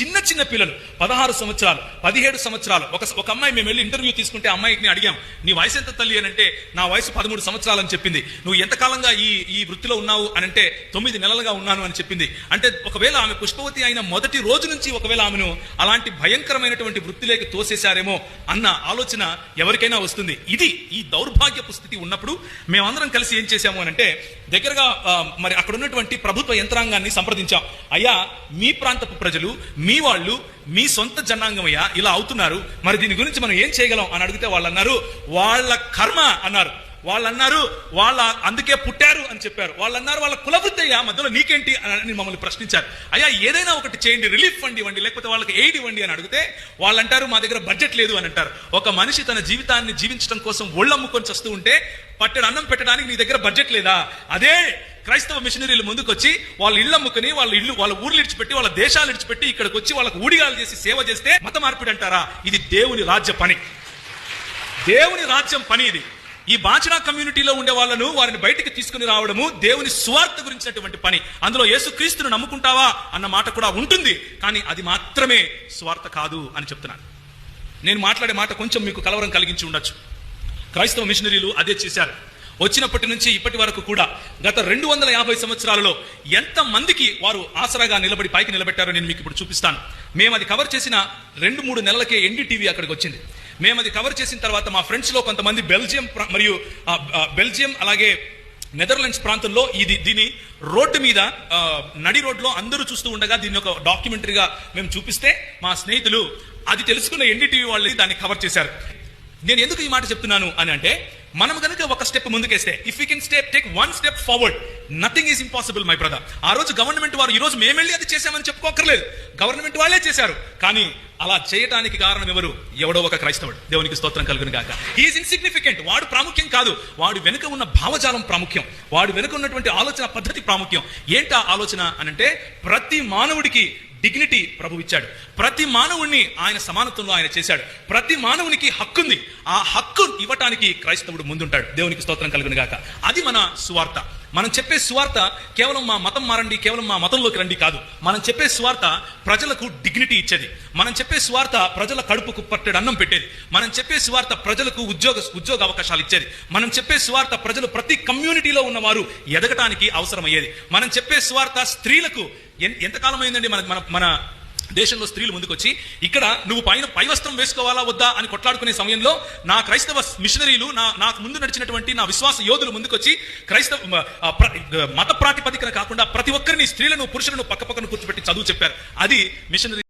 చిన్న చిన్న పిల్లలు పదహారు సంవత్సరాలు పదిహేడు సంవత్సరాలు. ఒక ఒక అమ్మాయి మేము వెళ్ళి ఇంటర్వ్యూ తీసుకుంటే అమ్మాయికి అమ్మాయిని అడిగాం నీ వయసు ఎంత తల్లి? అని అంటే నా వయసు పదమూడు సంవత్సరాలు అని చెప్పింది. నువ్వు ఎంతకాలంగా ఈ ఈ వృత్తిలో ఉన్నావు? అని అంటే తొమ్మిది నెలలుగా ఉన్నాను అని చెప్పింది. అంటే ఒకవేళ ఆమె పుష్పవతి అయిన మొదటి రోజు నుంచి ఒకవేళ ఆమెను అలాంటి భయంకరమైనటువంటి వృత్తిలోకి తోసేశారేమో అన్న ఆలోచన ఎవరికైనా వస్తుంది. ఇది ఈ దౌర్భాగ్యపు స్థితి ఉన్నప్పుడు మేమందరం కలిసి ఏం చేశాము అని అంటే దగ్గరగా మరి అక్కడ ఉన్నటువంటి ప్రభుత్వ యంత్రాంగాన్ని సంప్రదించాం. అయ్యా మీ ప్రాంతపు ప్రజలు మీ మీ వాళ్ళు మీ సొంత జనాంగమయ్యా ఇలా అవుతున్నారు. మరి దీని గురించి మనం ఏం చేయగలం అని అడిగితే వాళ్ళు అన్నారు వాళ్ళ కర్మ అన్నారు. వాళ్ళు అన్నారు వాళ్ళ అందుకే పుట్టారు అని చెప్పారు. వాళ్ళు అన్నారు వాళ్ళ కులవృత్తి అయ్యా మధ్యలో నీకేంటి అని మమ్మల్ని ప్రశ్నించారు. అయ్యా ఏదైనా ఒకటి చేయండి రిలీఫ్ ఫండ్ ఇవ్వండి లేకపోతే వాళ్ళకి ఎయిడ్ ఇవ్వండి అని అడిగితే వాళ్ళు అంటారు మా దగ్గర బడ్జెట్ లేదు అని అంటారు. ఒక మనిషి తన జీవితాన్ని జీవించడం కోసం ఒళ్ళమ్ముకొని వస్తూ ఉంటే పట్టెడు అన్నం పెట్టడానికి నీ దగ్గర బడ్జెట్ లేదా? అదే క్రైస్తవ మిషనరీలు ముందుకొచ్చి వాళ్ళ ఇళ్ళు అమ్ముకుని వాళ్ళ ఇల్లు వాళ్ళ ఊర్లు ఇడిచిపెట్టి వాళ్ళ దేశాలు ఇడిచిపెట్టి ఇక్కడికి వచ్చి వాళ్ళకి ఊడిగాలు చేసి సేవ చేస్తే మత మార్పిడి అంటారా? ఇది దేవుని రాజ్య పని. దేవుని రాజ్యం పని ఇది. ఈ బాచనా కమ్యూనిటీలో ఉండే వాళ్ళను వారిని బయటికి తీసుకుని రావడము దేవుని సువార్త గురించినటువంటి పని. అందులో యేసుక్రీస్తును నమ్ముకుంటావా అన్న మాట కూడా ఉంటుంది. కానీ అది మాత్రమే స్వార్థ కాదు అని చెప్తున్నాను. నేను మాట్లాడే మాట కొంచెం మీకు కలవరం కలిగించి ఉండొచ్చు. క్రైస్తవ మిషనరీలు అదే చేశారు. వచ్చినప్పటి నుంచి ఇప్పటి వరకు కూడా గత రెండు వందల యాభై సంవత్సరాలలో ఎంత మందికి వారు ఆసరాగా నిలబడి పైకి నిలబెట్టారో నేను మీకు ఇప్పుడు చూపిస్తాను. మేము అది కవర్ చేసిన రెండు మూడు నెలలకే ఎన్డీటీవీ అక్కడికి వచ్చింది. మేము అది కవర్ చేసిన తర్వాత మా ఫ్రెండ్స్లో కొంతమంది బెల్జియం మరియు బెల్జియం అలాగే నెదర్లాండ్స్ ప్రాంతంలో ఇది దీని రోడ్డు మీద నడి రోడ్లో అందరూ చూస్తూ ఉండగా దీన్ని ఒక డాక్యుమెంటరీగా మేము చూపిస్తే మా స్నేహితులు అది తెలుసుకున్న ఎన్డీటీవీ వాళ్ళు దాన్ని కవర్ చేశారు. నేను ఎందుకు ఈ మాట చెప్తున్నాను అని అంటే మనం కనుక ఒక step ముందుకేస్తే if you can step take one step forward nothing is impossible my brother ఆ రోజు గవర్నమెంట్ వారు ఈ రోజు మేము వెళ్ళి అది చేశామని చెప్పుకోకర్లేదు గవర్నమెంట్ వాళ్ళే చేశారు. కానీ అలా చేయటానికి కారణం ఎవరు ఎవడో ఒక క్రైస్తవుడు. దేవునికి స్తోత్రం కలుగును గాక ఈజ్ ఇన్సిగ్నిఫికెంట్ వాడు ప్రాముఖ్యం కాదు. వాడు వెనుక ఉన్న భావజాలం ప్రాముఖ్యం. వాడు వెనుక ఉన్నటువంటి ఆలోచన పద్ధతి ప్రాముఖ్యం. ఏంటా ఆలోచన అనంటే ప్రతి మానవుడికి డిగ్నిటీ ప్రభు ఇచ్చాడు ప్రతి మానవుణ్ణి ఆయన సమానత్వంలో ఆయన చేశాడు. ప్రతి మానవునికి హక్కుంది. ఆ హక్కు ఇవ్వటానికి క్రైస్తవుడు ముందుంటాడు. దేవునికి స్తోత్రం కలుగును గాక అది మన సువార్త. మనం చెప్పే స్వార్థ కేవలం మా మతం మారండి కేవలం మా మతంలోకి రండి కాదు. మనం చెప్పే స్వార్థ ప్రజలకు డిగ్నిటీ ఇచ్చేది. మనం చెప్పే స్వార్థ ప్రజల కడుపుకు పట్టెడు అన్నం పెట్టేది. మనం చెప్పే స్వార్థ ప్రజలకు ఉద్యోగ ఉద్యోగ అవకాశాలు ఇచ్చేది. మనం చెప్పే స్వార్థ ప్రజలు ప్రతి కమ్యూనిటీలో ఉన్నవారు ఎదగటానికి అవసరమయ్యేది. మనం చెప్పే స్వార్థ స్త్రీలకు ఎంతకాలం అయిందండి మన మన దేశంలో స్త్రీలు ముందుకొచ్చి ఇక్కడ నువ్వు పైన పై వస్త్రం వేసుకోవాలా వద్దా? అని కొట్లాడుకునే సమయంలో నా క్రైస్తవ మిషనరీలు నా నాకు ముందు నడిచినటువంటి నా విశ్వాస యోధులు ముందుకొచ్చి క్రైస్తవ మత ప్రాతిపదికన కాకుండా ప్రతి ఒక్కరిని స్త్రీలను పురుషులను పక్క పక్కన కూర్చోబెట్టి చదువు చెప్పారు. అది మిషనరీ